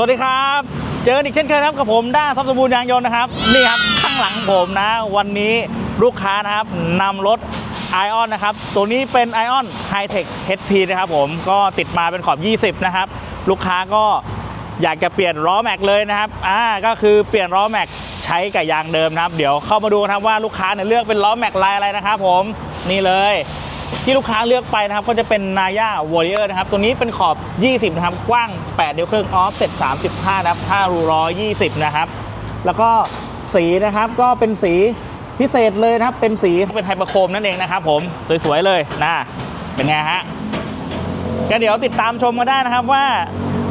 สวัสดีครับ เจอกันอีกเช่นเคยครับกับผมด้าซับสมบูรณ์ยางยนต์นะครับ นี่ครับข้างหลังผมนะ วันนี้ลูกค้านะครับนำรถ i อ o n นนะครับ ตัวนี้เป็น i อ o n High Tech HP นะครับผมก็ติดมาเป็นขอบ 20 นะครับ ลูกค้าก็อยากจะเปลี่ยนล้อแม็กเลยนะครับอ่าก็คือเปลี่ยนล้อแม็กใช้กับยางเดิมนะครับ เดี๋ยวเข้ามาดูนะครับว่าลูกค้าเนี่ยเลือกเป็นล้อแม็กลายอะไรนะครับผมนี่เลย ที่ลูกค้าเลือกไปนะครับก็จะเป็น Naya Warrior นะครับ ตัวนี้เป็นขอบ 20 นะครับ กว้าง 8 เดียวครึ่งออฟเสร็จ35 นะครับถ้ารูล้อย20 นะครับ แล้วก็สีนะครับก็เป็นสีพิเศษเลยนะครับ เป็นสีเป็นไฮเปอร์โคมนั่นเองนะครับผมสวยๆเลยนะเป็นไงฮะก็เดี๋ยวติดตามชมมาได้นะครับว่า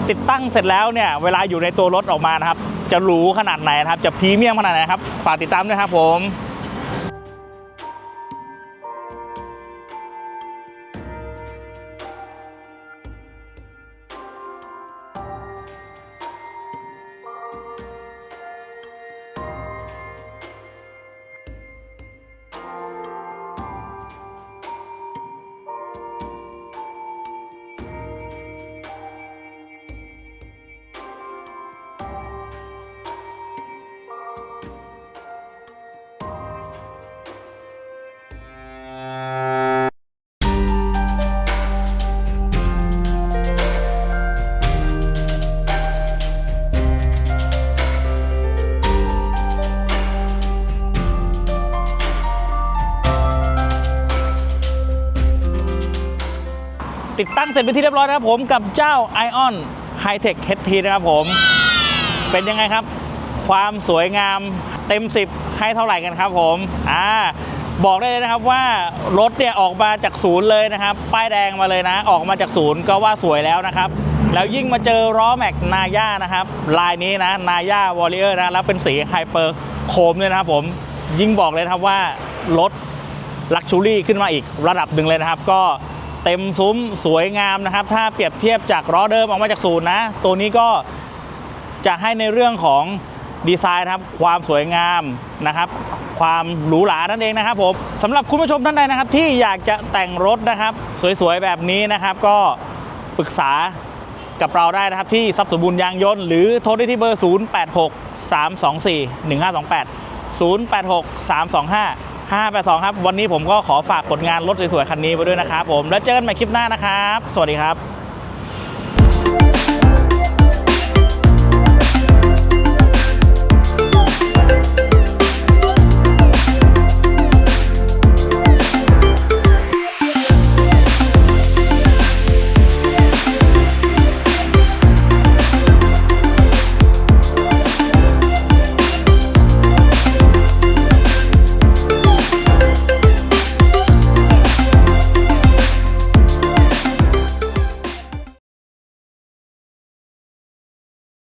ติดตั้งเสร็จแล้วเนี่ยเวลาอยู่ในตัวรถออกมานะครับ จะหรูขนาดไหนนะครับ จะพรีเมียมขนาดไหนครับ ฝากติดตามด้วยครับผม ติดตั้งเสร็จเป็นที่เรียบร้อยนะครับผมกับเจ้า Ion High Tech HT นะครับผม เป็นยังไงครับ ความสวยงามเต็ม 10 ให้เท่าไหร่กันครับผมอ่าบอกได้เลยนะครับว่ารถเนี่ยออกมาจากศูนย์เลยนะครับ ป้ายแดงมาเลยนะ ออกมาจากศูนย์ก็ว่าสวยแล้วนะครับแล้วยิ่งมาเจอล้อแม็กนาย่านะครับ ลายนี้นะนาย่าวอลเลอร์นะแล้วเป็นสีไฮเปอร์โคมด้วยนะครับผมยิ่งบอกเลยนะครับว่ารถลักชูรี่ขึ้นมาอีกระดับหนึ่งเลยนะครับ ก็ เต็มซุ้มสวยงามนะครับ ถ้าเปรียบเทียบจากล้อเดิมออกมาจากศูนย์นะ ตัวนี้ก็จะให้ในเรื่องของดีไซน์นะครับ ความสวยงามนะครับ ความหรูหรานั่นเองนะครับผมสำหรับคุณผู้ชมท่านใดนะครับ ที่อยากจะแต่งรถนะครับ สวยๆแบบนี้นะครับ ก็ปรึกษากับเราได้นะครับที่ทรัพย์สมบูรณ์ยางยนต์หรือโทรได้ที่เบอร์ 086 324 1528 086 325 582 ครับ วันนี้ผมก็ขอฝากผลงานรถสวยๆ คันนี้ไปด้วยนะครับผม แล้วเจอกันใหม่คลิปหน้านะครับ สวัสดีครับ